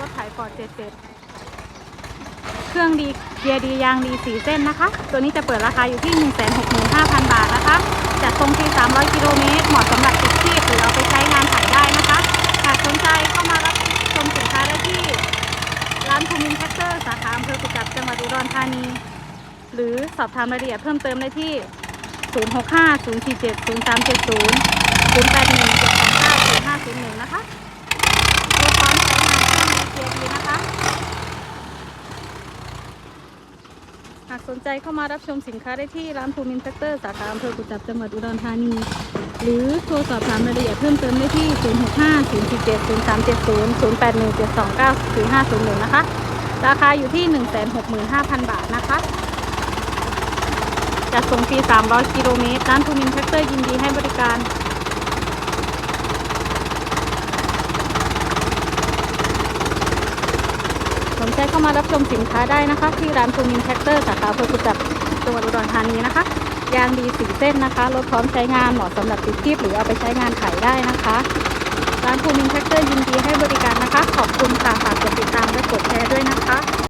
รถไถปอดเจ็ดเจ็ดเครื่องดีเกียร์ดียางดีสีเส้นนะคะ ตัวนี้จะเปิดราคาอยู่ที่ 165,000 บาทนะคะจัดทรงที่ 300 กิโลเมตรเหมาะสำหรับติดที่หรือเอาไปใช้งานถ่ายได้นะคะหากสนใจเข้ามารับชมสินค้าได้ที่ ร้านภูมินแท็กเตอร์สาขาอำเภอสุจัดจังหวัดอุดรธานี หรือสอบถามรายละเอียดเพิ่มเติมได้ที่ 065 047 0370 081 7 หากสนใจเข้ามารับชมสินค้าได้ที่ร้านภูมินแท็กเตอร์สาขาอำเภอกุจับจังหวัดอุดรธานี หรือโทรสอบถามรายละเอียดเพิ่มเติมได้ที่ 065 047 0370 081 729 4501 นะคะ ราคาอยู่ที่ 165,000 บาทนะคะจะส่งฟรี300 กิโลเมตรร้านภูมินแท็กเตอร์ยินดีให้บริการ ช้เข้ามารับชมสินค้าได้นะคะ ที่ร้านภูมินแท็กเตอร์สาขาอำเภอกุจับจังหวัดอุดรธานีนะคะยางดีสีเส้นนะคะรถพร้อมใช้งานเหมาะสำหรับติดทีพหรือเอาไปใช้งานขายได้นะคะ ร้านภูมินแท็กเตอร์ยินดีให้บริการนะคะ ขอบคุณค่ะฝากกดติด